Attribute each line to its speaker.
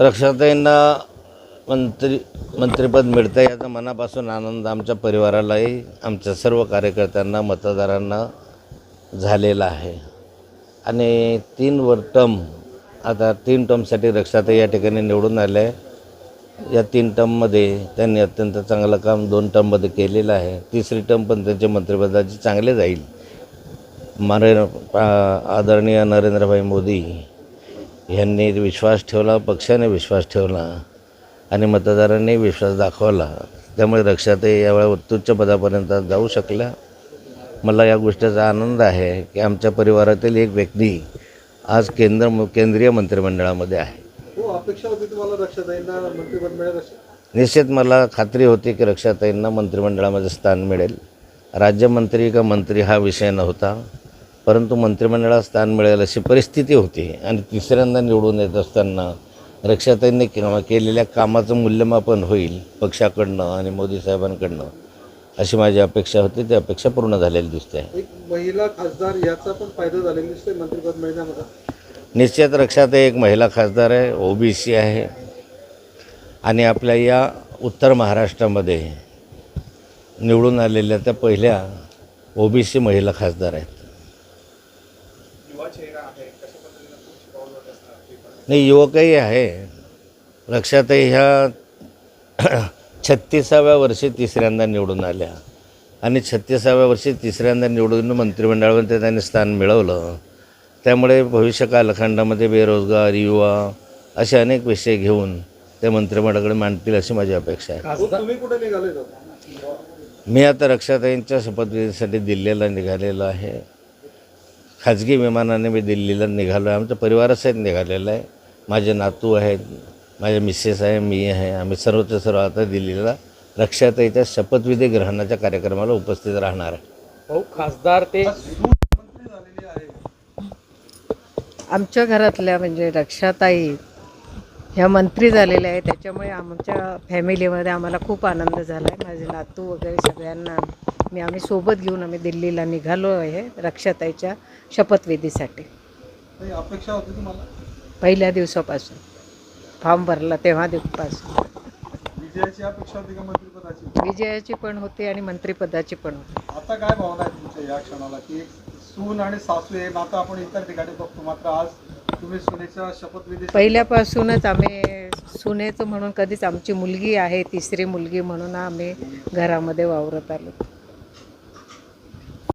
Speaker 1: रक्षाताईंना मंत्री मंत्रिपद मिळतं याचा मनापासून आनंद आमच्या परिवारालाही आमच्या सर्व कार्यकर्त्यांना मतदारांना झालेला आहे. आणि तीन वर टर्म आता तीन टर्मसाठी रक्षाताई या ठिकाणी निवडून आल्या आहे या तीन टर्ममध्ये त्यांनी अत्यंत चांगलं काम दोन टर्ममध्ये केलेलं आहे. तिसरी टर्म पण त्यांच्या मंत्रिपदाची चांगले जाईल. मारे आदरणीय नरेंद्रभाई मोदी यांनी विश्वास ठेवला पक्षाने विश्वास ठेवला आणि मतदारांनी विश्वास दाखवला. त्यामुळे रक्षाताई यावेळी उत्तुच्च पदापर्यंत जाऊ शकल्या. मला या गोष्टीचा आनंद आहे की आमच्या परिवारातील एक व्यक्ती आज केंद्र केंद्रीय मंत्रिमंडळामध्ये आहे.
Speaker 2: हो
Speaker 1: निश्चित मला खात्री होती की रक्षाताईंना मंत्रिमंडळामध्ये स्थान मिळेल. राज्यमंत्री का मंत्री हा विषय नव्हता. परंतु मंत्रिमंडळात स्थान मिळेल अशी परिस्थिती होती. आणि तिसऱ्यांदा निवडून येत असताना रक्षाताईंनी केलेल्या कामाचं मूल्यमापन होईल पक्षाकडनं आणि मोदी साहेबांकडनं अशी माझी अपेक्षा होती. ती अपेक्षा पूर्ण झालेली दिसते.
Speaker 2: महिला खासदार याचा पण फायदा झालेला दिसतोय मंत्रिपद मिळण्यामध्ये.
Speaker 1: निश्चित रक्षाताई एक महिला खासदार आहे ओ बी सी आहे. आणि आपल्या या उत्तर महाराष्ट्रामध्ये निवडून आलेल्या त्या पहिल्या ओ बी सी महिला खासदार आहेत. नाही युवकही आहे. रक्षाताई ह्या छत्तीसाव्या वर्षी तिसऱ्यांदा निवडून आल्या. आणि छत्तीसाव्या वर्षी तिसऱ्यांदा निवडून मंत्रिमंडळामध्ये त्यांनी स्थान मिळवलं. त्यामुळे भविष्य कालखंडामध्ये बेरोजगार युवा असे अनेक विषय घेऊन ते मंत्रिमंडळाकडे मांडतील अशी माझी अपेक्षा आहे.
Speaker 2: हो?
Speaker 1: मी आता रक्षाताईंच्या शपथविधीसाठी दिल्लीला निघालेलो आहे. खाजगी विमानाने मी दिल्लीला निघालो आहे. आमच्या परिवारासहित निघालेलं आहे. माझे नातू आहेत माझे मिसेस आहे मी आहे. आम्ही सर्वच्या सर्व आता दिल्लीला रक्षाताईच्या शपथविधी ग्रहणाच्या कार्यक्रमाला उपस्थित राहणार आहे.
Speaker 3: भाऊ खासदार ते
Speaker 4: आमच्या घरातल्या म्हणजे रक्षाताई ह्या मंत्री झालेल्या आहे त्याच्यामुळे आमच्या फॅमिलीमध्ये आम्हाला खूप आनंद झाला आहे माझे नातू वगैरे सगळ्यांना मी आम्ही सोबत घेऊन आम्ही दिल्लीला निघालो आहे रक्षाताईच्या शपथविधीसाठी.
Speaker 2: अपेक्षा होती तुम्हाला?
Speaker 4: पहिल्या दिवसापासून. फॉर्म भरला तेव्हा दिवसापासून.
Speaker 2: विजयाची अपेक्षा होती का मंत्रिपदाची?
Speaker 4: विजयाची पण होती आणि मंत्रिपदाची पण होती.
Speaker 2: आता काय भावना आहे तुमच्या या क्षणाला की एक सून आणि सासू हे नातं आपण इतर ठिकाणी बघतो मात्र आज तुम्ही सुनेच्या शपथविधी
Speaker 4: पहिल्यापासूनच आम्ही सुनेचं म्हणून कधीच आमची मुलगी आहे तिसरी मुलगी म्हणून आम्ही घरामध्ये वावरत आलो.